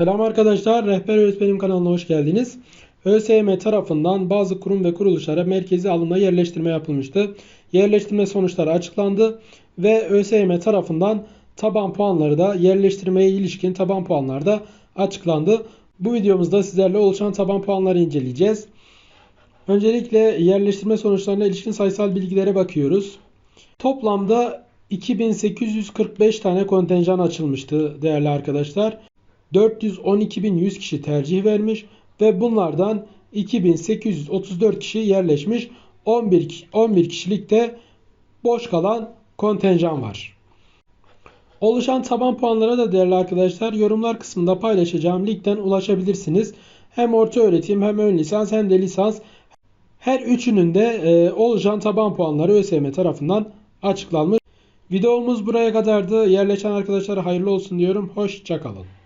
Selam arkadaşlar, Rehber Öğretmenim kanalına hoş geldiniz. ÖSYM tarafından bazı kurum ve kuruluşlara merkezi alımla yerleştirme yapılmıştı. Yerleştirme sonuçları açıklandı ve ÖSYM tarafından taban puanları da yerleştirmeye ilişkin taban puanlar da açıklandı. Bu videomuzda sizlerle oluşan taban puanları inceleyeceğiz. Öncelikle yerleştirme sonuçlarına ilişkin sayısal bilgilere bakıyoruz. Toplamda 2845 tane kontenjan açılmıştı değerli arkadaşlar. 412.100 kişi tercih vermiş ve bunlardan 2834 kişi yerleşmiş. 11 ki- 11 kişilik boş kalan kontenjan var. Oluşan taban puanlara da değerli arkadaşlar yorumlar kısmında paylaşacağım linkten ulaşabilirsiniz. Hem orta öğretim hem ön lisans hem de lisans her üçünün de e, oluşan taban puanları ÖSYM tarafından açıklanmış. Videomuz buraya kadardı. Yerleşen arkadaşlara hayırlı olsun diyorum. Hoşçakalın.